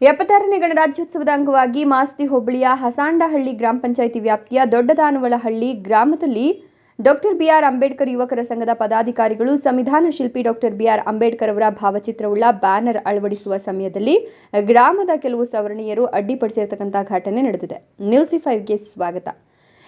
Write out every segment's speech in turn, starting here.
ಎಪ್ಪತ್ತಾರನೇ ಗಣರಾಜ್ಯೋತ್ಸವದ ಅಂಗವಾಗಿ ಮಾಸ್ತಿ ಹೋಬಳಿಯ ಹಸಾಂಡಹಳ್ಳಿ ಗ್ರಾಮ ಪಂಚಾಯಿತಿ ವ್ಯಾಪ್ತಿಯ ದೊಡ್ಡದಾನುವಳಹಳ್ಳಿ ಗ್ರಾಮದಲ್ಲಿ ಡಾಕ್ಟರ್ ಬಿಆರ್ ಅಂಬೇಡ್ಕರ್ ಯುವಕರ ಸಂಘದ ಪದಾಧಿಕಾರಿಗಳು, ಸಂವಿಧಾನ ಶಿಲ್ಪಿ ಡಾಕ್ಟರ್ ಬಿಆರ್ ಅಂಬೇಡ್ಕರ್ ಅವರ ಭಾವಚಿತ್ರವುಳ್ಳ ಬ್ಯಾನರ್ ಅಳವಡಿಸುವ ಸಮಯದಲ್ಲಿ ಗ್ರಾಮದ ಕೆಲವು ಸವರ್ಣೀಯರು ಅಡ್ಡಿಪಡಿಸಿರತಕ್ಕಂಥ ಘಟನೆ ನಡೆದಿದೆ. ನ್ಯೂಸಿ ಫೈವ್ಗೆ ಸ್ವಾಗತ.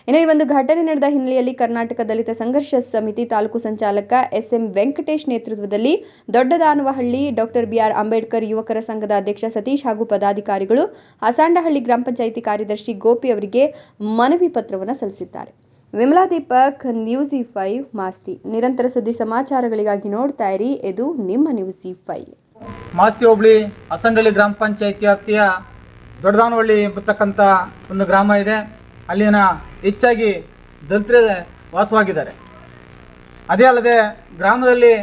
ಇನ್ನು ಈ ಒಂದು ಘಟನೆ ನಡೆದ ಹಿನ್ನೆಲೆಯಲ್ಲಿ ಕರ್ನಾಟಕ ದಲಿತ ಸಂಘರ್ಷ ಸಮಿತಿ ತಾಲೂಕು ಸಂಚಾಲಕ ಎಸ್ ಎಂ ವೆಂಕಟೇಶ್ ನೇತೃತ್ವದಲ್ಲಿ ದೊಡ್ಡದಾನವಹಳ್ಳಿ ಡಾಕ್ಟರ್ ಬಿಆರ್ ಅಂಬೇಡ್ಕರ್ ಯುವಕರ ಸಂಘದ ಅಧ್ಯಕ್ಷ ಸತೀಶ್ ಹಾಗೂ ಪದಾಧಿಕಾರಿಗಳು ಹಸಾಂಡಹಳ್ಳಿ ಗ್ರಾಮ ಪಂಚಾಯಿತಿ ಕಾರ್ಯದರ್ಶಿ ಗೋಪಿ ಅವರಿಗೆ ಮನವಿ ಪತ್ರವನ್ನು ಸಲ್ಲಿಸಿದ್ದಾರೆ. Vimala Deepak, news E five, Masti. ನಿರಂತರ ಸುದ್ದಿ ಸಮಾಚಾರಗಳಿಗಾಗಿ ನೋಡ್ತಾ ಇರಿ. ಇದು ನಿಮ್ಮ ನ್ಯೂಸ್ ಇ ಫೈವ್. ಮಾಸ್ತಿ ಹೋಬಳಿ ಅಸಂಡಳ್ಳಿ ಗ್ರಾಮ ಪಂಚಾಯತಿ ವ್ಯಾಪ್ತಿಯ ದೊಡ್ಡದಾನವಳ್ಳಿ ಎಂಬತಕ್ಕಂಥ ಒಂದು ಗ್ರಾಮ ಇದೆ. ಅಲ್ಲಿನ ಹೆಚ್ಚಾಗಿ ದಲಿತರೇ ವಾಸವಾಗಿದ್ದಾರೆ. ಅದೇ ಅಲ್ಲದೆ ಗ್ರಾಮದಲ್ಲಿ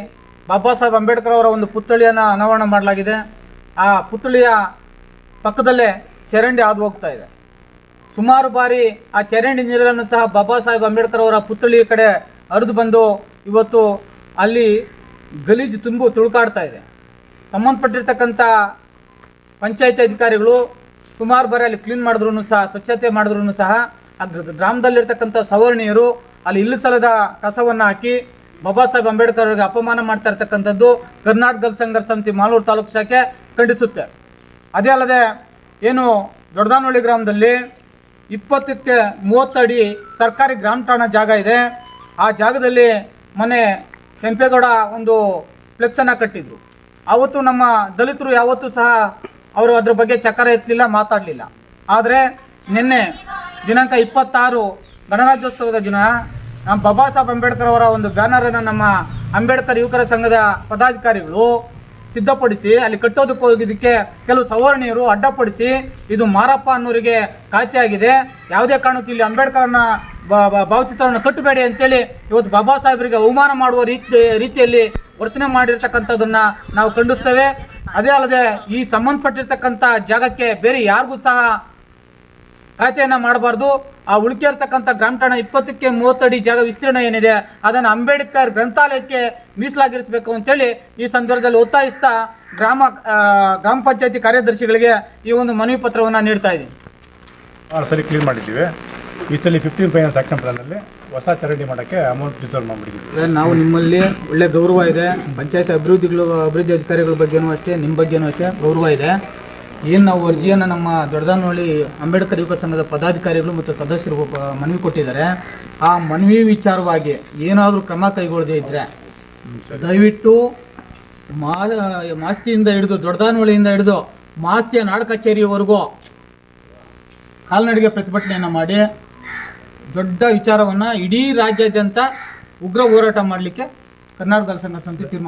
ಬಾಬಾ ಸಾಹೇಬ್ ಅಂಬೇಡ್ಕರ್ ಅವರ ಒಂದು ಪುತ್ಥಳಿಯನ್ನು ಅನಾವರಣ ಮಾಡಲಾಗಿದೆ. ಆ ಪುತ್ಥಳಿಯ ಪಕ್ಕದಲ್ಲೇ ಚರಂಡಿ ಹಾದು ಹೋಗ್ತಾ ಇದೆ. ಸುಮಾರು ಬಾರಿ ಆ ಚರಂಡಿ ನೀರನ್ನು ಸಹ ಬಾಬಾ ಸಾಹೇಬ್ ಅಂಬೇಡ್ಕರ್ ಅವರ ಪುತ್ಥಳಿಯ ಕಡೆ ಹರಿದು ಬಂದು ಇವತ್ತು ಅಲ್ಲಿ ಗಲೀಜು ತುಂಬು ತುಳುಕಾಡ್ತಾ ಇದೆ. ಸಂಬಂಧಪಟ್ಟಿರ್ತಕ್ಕಂಥ ಪಂಚಾಯತಿ ಅಧಿಕಾರಿಗಳು ಸುಮಾರು ಬಾರಿ ಅಲ್ಲಿ ಕ್ಲೀನ್ ಮಾಡಿದ್ರು ಸಹ, ಸ್ವಚ್ಛತೆ ಮಾಡಿದ್ರು ಸಹ, ಆ ಗ್ರ- ಗ್ರಾಮದಲ್ಲಿರ್ತಕ್ಕಂಥ ಸವರ್ಣೀಯರು ಅಲ್ಲಿ ಇಲ್ಲು ಸಲದ ಕಸವನ್ನು ಹಾಕಿ ಬಾಬಾ ಸಾಹೇಬ್ ಅಂಬೇಡ್ಕರ್ ಅವರಿಗೆ ಅಪಮಾನ ಮಾಡ್ತಾ ಇರ್ತಕ್ಕಂಥದ್ದು ಕರ್ನಾಟಕ ದಲ್ ಸಂಘರ್ಷ ಸಮಿತಿ ಮಾಲೂರು ತಾಲೂಕು ಶಾಖೆ ಖಂಡಿಸುತ್ತೆ. ಅದೇ ಅಲ್ಲದೆ ಏನು ದೊಡ್ಡದಾನಹಳ್ಳಿ ಗ್ರಾಮದಲ್ಲಿ ಇಪ್ಪತ್ತಕ್ಕೆ ಅಡಿ ಸರ್ಕಾರಿ ಗ್ರಾಮ ಠಾಣಾ ಜಾಗ ಇದೆ. ಆ ಜಾಗದಲ್ಲಿ ಮನೆ ಕೆಂಪೇಗೌಡ ಒಂದು ಫ್ಲೆಕ್ಸನ್ನು ಕಟ್ಟಿದ್ರು. ಆವತ್ತು ನಮ್ಮ ದಲಿತರು ಯಾವತ್ತೂ ಸಹ ಅವರು ಅದ್ರ ಬಗ್ಗೆ ಚಕ್ರ ಎತ್ತಲಿಲ್ಲ, ಮಾತಾಡಲಿಲ್ಲ. ಆದರೆ ನಿನ್ನೆ ದಿನಾಂಕ ಇಪ್ಪತ್ತಾರು ಗಣರಾಜ್ಯೋತ್ಸವದ ದಿನ ನಮ್ಮ ಬಾಬಾ ಸಾಹೇಬ್ ಅಂಬೇಡ್ಕರ್ ಅವರ ಒಂದು ಬ್ಯಾನರನ್ನು ನಮ್ಮ ಅಂಬೇಡ್ಕರ್ ಯುವಕರ ಸಂಘದ ಪದಾಧಿಕಾರಿಗಳು ಸಿದ್ಧಪಡಿಸಿ, ಅಲ್ಲಿ ಕಟ್ಟೋದಕ್ಕೆ ಹೋಗಿದ್ದಕ್ಕೆ ಕೆಲವು ಸವರ್ಣೀಯರು ಅಡ್ಡಪಡಿಸಿ, ಇದು ಮಾರಪ್ಪ ಅನ್ನೋರಿಗೆ ಖಾತೆಯಾಗಿದೆ. ಯಾವುದೇ ಕಾರಣಕ್ಕೂ ಇಲ್ಲಿ ಅಂಬೇಡ್ಕರ್ನ ಭಾವಚಿತ್ರವನ್ನು ಕಟ್ಟಬೇಡಿ ಅಂತೇಳಿ ಇವತ್ತು ಬಾಬಾ ಸಾಹೇಬರಿಗೆ ಅವಮಾನ ಮಾಡುವ ರೀತಿ, ರೀತಿಯಲ್ಲಿ ವರ್ತನೆ ಮಾಡಿರ್ತಕ್ಕಂಥದ್ದನ್ನು ನಾವು ಖಂಡಿಸ್ತೇವೆ. ಅದೇ ಅಲ್ಲದೆ ಈ ಸಂಬಂಧಪಟ್ಟಿರ್ತಕ್ಕಂಥ ಜಾಗಕ್ಕೆ ಬೇರೆ ಯಾರಿಗೂ ಸಹ ಖಾತೆಯನ್ನ ಮಾಡಬಾರ್ದು. ಆ ಉಳಿಕೆ ಇರ್ತಕ್ಕಂಥ ಗ್ರಾಮ ಠಾಣ ಇಪ್ಪತ್ತಕ್ಕೆ ಮೂವತ್ತಡಿ ಜಾಗ ವಿಸ್ತೀರ್ಣ ಏನಿದೆ, ಅದನ್ನು ಅಂಬೇಡ್ಕರ್ ಗ್ರಂಥಾಲಯಕ್ಕೆ ಮೀಸಲಾಗಿರಿಸಬೇಕು ಅಂತೇಳಿ ಈ ಸಂದರ್ಭದಲ್ಲಿ ಒತ್ತಾಯಿಸ್ತಾ ಗ್ರಾಮ ಗ್ರಾಮ ಪಂಚಾಯತಿ ಕಾರ್ಯದರ್ಶಿಗಳಿಗೆ ಈ ಒಂದು ಮನವಿ ಪತ್ರವನ್ನು ನೀಡ್ತಾ ಇದ್ದೀನಿ. ಸರಿ ಕ್ಲೀನ್ ಮಾಡಿದ್ದೀವಿ. ಈ ಫಿಫ್ಟೀನ್ ಫೈನಾನ್ಸ್ ಆಕ್ಷನ್ ಪ್ಲಾನಲ್ಲಿ ಹೊಸ ಚರಂಡಿ ಮಾಡೋಕ್ಕೆ ಅಮೌಂಟ್ ರಿಸರ್ವ್ ಮಾಡಿಬಿಟ್ಟಿದ್ದೀವಿ. ನಾವು ನಿಮ್ಮಲ್ಲಿ ಒಳ್ಳೆ ಗೌರವ ಇದೆ. ಪಂಚಾಯತ್ ಅಭಿವೃದ್ಧಿಗಳು, ಅಭಿವೃದ್ಧಿ ಅಧಿಕಾರಿಗಳ ಬಗ್ಗೆನೂ ಅಷ್ಟೇ ನಿಮ್ಮ ಬಗ್ಗೆನೂ ಅಷ್ಟೇ ಗೌರವ ಇದೆ. ಏನು ನಾವು ಅರ್ಜಿಯನ್ನು ನಮ್ಮ ದೊಡ್ಡದಾನಹಳ್ಳಿ ಅಂಬೇಡ್ಕರ್ ಯುವಕ ಸಂಘದ ಪದಾಧಿಕಾರಿಗಳು ಮತ್ತು ಸದಸ್ಯರು ಮನವಿ ಕೊಟ್ಟಿದ್ದಾರೆ. ಆ ಮನವಿ ವಿಚಾರವಾಗಿ ಏನಾದರೂ ಕ್ರಮ ಕೈಗೊಳ್ಳದೇ ಇದ್ದರೆ ದಯವಿಟ್ಟು ಮಾಸ್ತಿಯಿಂದ ಹಿಡಿದು, ದೊಡ್ಡದಾನಹಳ್ಳಿಯಿಂದ ಹಿಡಿದು ಮಾಸ್ತಿಯ ನಾಡ ಕಚೇರಿವರೆಗೂ ಕಾಲ್ನಡಿಗೆ ಪ್ರತಿಭಟನೆಯನ್ನು ಮಾಡಿ ದೊಡ್ಡ ವಿಚಾರವನ್ನು ಇಡೀ ರಾಜ್ಯಾದ್ಯಂತ ಉಗ್ರ ಹೋರಾಟ ಮಾಡಲಿಕ್ಕೆ ಕರ್ನಾಟಕ ಸಂಘ ಸಮಿತಿ ತೀರ್ಮಾನ